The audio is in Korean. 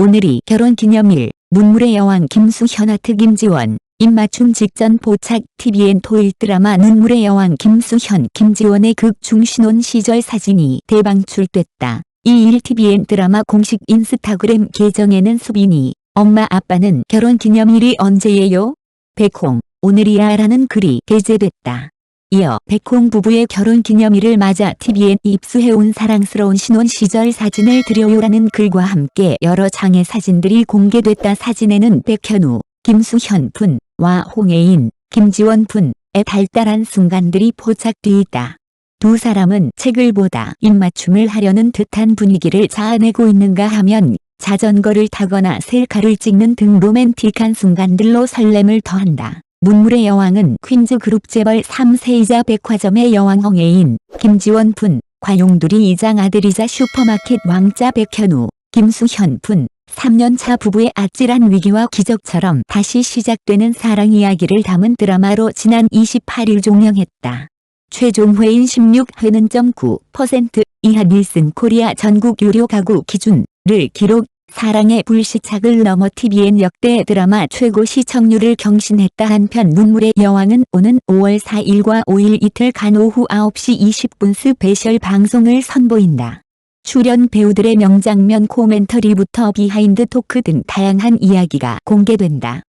오늘이 결혼기념일, 눈물의 여왕 김수현 아트 김지원, 입맞춤 직전 포착 TVN 토일 드라마 눈물의 여왕 김수현 김지원의 극중 신혼 시절 사진이 대방출됐다. 2일 TVN 드라마 공식 인스타그램 계정에는 수빈이 엄마 아빠는 결혼기념일이 언제예요? 백홍 오늘이야 라는 글이 게재됐다. 이어 백홍 부부의 결혼 기념일을 맞아 TVN 입수해온 사랑스러운 신혼 시절 사진을 드려요라는 글과 함께 여러 장의 사진들이 공개됐다. 사진에는 백현우, 김수현 분 와 홍예인, 김지원 분의 달달한 순간들이 포착돼 있다. 두 사람은 책을 보다 입맞춤을 하려는 듯한 분위기를 자아내고 있는가 하면 자전거를 타거나 셀카를 찍는 등 로맨틱한 순간들로 설렘을 더한다. 눈물의 여왕은 퀸즈 그룹 재벌 3세이자 백화점의 여왕 홍예인, 김지원 분, 과용두리 이장 아들이자 슈퍼마켓 왕자 백현우, 김수현 분, 3년차 부부의 아찔한 위기와 기적처럼 다시 시작되는 사랑 이야기를 담은 드라마로 지난 28일 종영했다. 최종 회인 16회는 0.9% 이하 닐슨 코리아 전국 유료 가구 기준을 기록 사랑의 불시착을 넘어 TVN 역대 드라마 최고 시청률을 경신했다 한편 눈물의 여왕은 오는 5월 4일과 5일 이틀간 오후 9시 20분 스페셜 방송을 선보인다. 출연 배우들의 명장면 코멘터리부터 비하인드 토크 등 다양한 이야기가 공개된다.